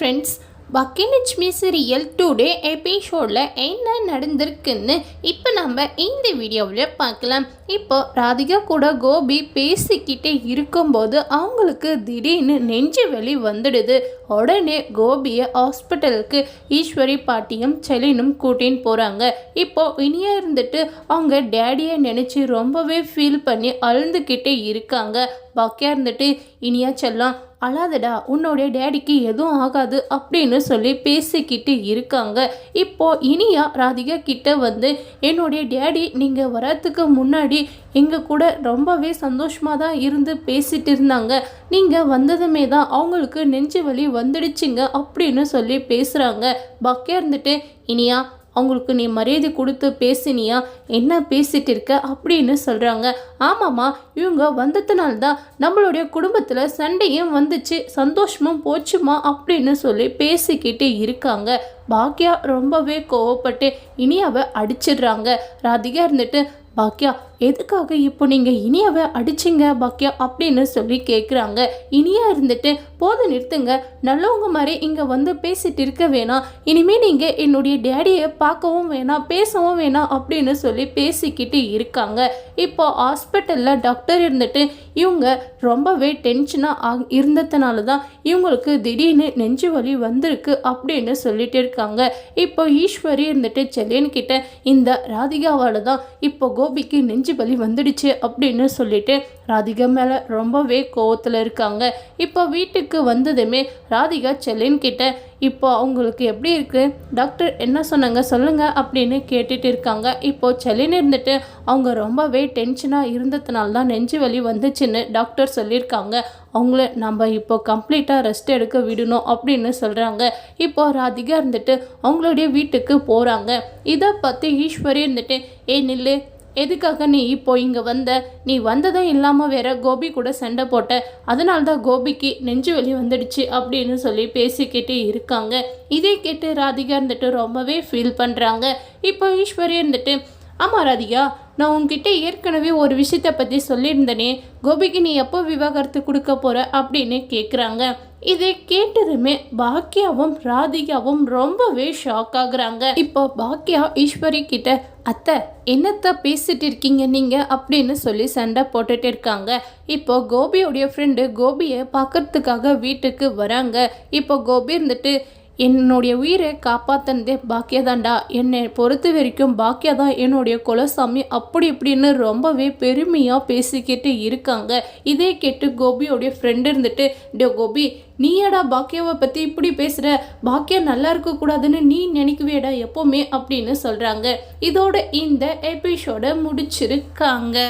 Friends பக்கிலட்சுமி serial today எபிசோடில் என்ன நடந்திருக்குன்னு இப்போ நம்ம இந்த வீடியோவில் பார்க்கலாம். இப்போ ராதிகா கூட கோபி பேசிக்கிட்டே இருக்கும்போது அவங்களுக்கு திடீர்னு நெஞ்சு வலி வந்துடுது. உடனே கோபியை ஹாஸ்பிட்டலுக்கு ஈஸ்வரி பாட்டியும் செலினும் கூட்டின்னு போகிறாங்க இப்போது இனியாக இருந்துட்டு அவங்க டேடியை நினச்சி ரொம்பவே ஃபீல் பண்ணி அழுந்துக்கிட்டே இருக்காங்க. பாக்கியாக இருந்துட்டு இனியா செல்லம் அழாதடா உன்னோடைய டேடிக்கு எதுவும் ஆகாது அப்படின்னு சொல்லி பேசிக்கிட்டு இருக்காங்க. இப்போ இனியா ராதிகா கிட்ட வந்து என்னுடைய டேடி நீங்கள் வரத்துக்கு முன்னாடி எங்கள் கூட ரொம்பவே சந்தோஷமாக தான் இருந்து பேசிட்டு இருந்தாங்க. நீங்கள் வந்ததுமே தான் அவங்களுக்கு நெஞ்சு வலி வந்துடுச்சுங்க அப்படின்னு சொல்லி பேசுகிறாங்க பக்கே இருந்துட்டு இனியா அவங்களுக்கு நீ மரியாதை கொடுத்து பேசினியா? என்ன பேசிட்டு இருக்க? அப்படின்னு சொல்கிறாங்க ஆமாம்மா இவங்க வந்ததுனால்தான் நம்மளுடைய குடும்பத்தில் சண்டையும் வந்துச்சு சந்தோஷமும் போச்சுமா அப்படின்னு சொல்லி பேசிக்கிட்டு இருக்காங்க. பாக்கியா ரொம்பவே கோவப்பட்டு இனியாவை அடிச்சிடுறாங்க. ராதிகா இருந்துட்டு பாக்கியா எதுக்காக இப்போ நீங்கள் இனியாவை அடிச்சிங்க பாக்கியா? அப்படின்னு சொல்லி கேட்குறாங்க இனியா இருந்துட்டு போதும் நிறுத்துங்க. நல்லவங்க மாதிரி இங்கே வந்து பேசிட்டு இருக்க வேணாம். இனிமேல் நீங்கள் என்னுடைய டேடியை பார்க்கவும் வேணாம் பேசவும் வேணாம் அப்படின்னு சொல்லி பேசிக்கிட்டு இருக்காங்க. இப்போ ஹாஸ்பிட்டலில் டாக்டர் இருந்துட்டு இவங்க ரொம்பவே டென்ஷனாக இருந்ததுனால தான் இவங்களுக்கு திடீர்னு நெஞ்சு வலி வந்திருக்கு அப்படின்னு சொல்லிட்டு இருக்காங்க. இப்போ ஈஸ்வரி இருந்துட்டு செல்லியன்கிட்ட இந்த ராதிகாவால் தான் இப்போ கோபிக்கு நெஞ்சு நெஞ்சு வலி வந்துடுச்சு அப்படின்னு சொல்லிட்டு ராதிகா மேலே ரொம்பவே கோவத்தில் இருக்காங்க. இப்போ வீட்டுக்கு வந்ததுமே ராதிகா செல்லின் கிட்ட இப்போ அவங்களுக்கு எப்படி இருக்குது டாக்டர் என்ன சொன்னாங்க சொல்லுங்கள் அப்படின்னு கேட்டுட்டு இருக்காங்க. இப்போது செல்லின் இருந்துட்டு அவங்க ரொம்பவே டென்ஷனாக இருந்ததுனால தான் நெஞ்சு வலி வந்துச்சுன்னு டாக்டர் சொல்லியிருக்காங்க. அவங்கள நம்ம இப்போ கம்ப்ளீட்டாக ரெஸ்ட் எடுக்க விடணும் அப்படின்னு சொல்கிறாங்க இப்போ ராதிகா இருந்துட்டு அவங்களுடைய வீட்டுக்கு போகிறாங்க இதை பற்றி ஈஸ்வரி இருந்துட்டு ஏ நில்லு எதுக்காக நீ இப்போ இங்கே வந்த? நீ வந்ததும் இல்லாமல் வேற கோபி கூட சண்டை போட்ட. அதனால தான் கோபிக்கு நெஞ்சு வலி வந்துடுச்சு அப்படின்னு சொல்லி பேசிக்கிட்டே இருக்காங்க. இதே கேட்டு ராதிகா இருந்துட்டு ரொம்பவே ஃபீல் பண்ணுறாங்க இப்போ ஈஸ்வரி இருந்துட்டு ஆமாம் ராதிகா நான் உங்ககிட்ட ஏற்கனவே ஒரு விஷயத்தை பற்றி சொல்லியிருந்தேனே. கோபிக்கு நீ எப்போ விவாகரத்து கொடுக்க போகிற அப்படின்னு கேட்குறாங்க இதை கேட்டதுமே பாக்கியாவும் ராதிகாவும் ரொம்பவே ஷாக் ஆகுறாங்க. இப்போ பாக்கியா ஈஸ்வரி கிட்ட அத்தை என்னத்த பேசிட்டு இருக்கீங்க நீங்கள் அப்படின்னு சொல்லி சண்டை போட்டுட்டு இருக்காங்க. இப்போ கோபியோடைய ஃப்ரெண்டு கோபியை பார்க்கறதுக்காக வீட்டுக்கு வராங்க. இப்போ கோபி இருந்துட்டு என்னுடைய உயிரை காப்பாத்தினதே பாக்கியதாண்டா என்னை பொறுத்த வரைக்கும் பாக்கியா தான் என்னுடைய குலசாமி. அப்படி இப்படின்னு ரொம்பவே பெருமையாக பேசிக்கிட்டு இருக்காங்க. இதே கேட்டு கோபியோடைய ஃப்ரெண்டு இருந்துட்டு டே கோபி நீயடா பாக்கியாவை பற்றி இப்படி பேசுகிற பாக்கியா நல்லா இருக்கக்கூடாதுன்னு நீ நினைக்குவேடா எப்போவுமே? அப்படின்னு சொல்கிறாங்க இதோட இந்த எபிசோட முடிச்சிருக்காங்க.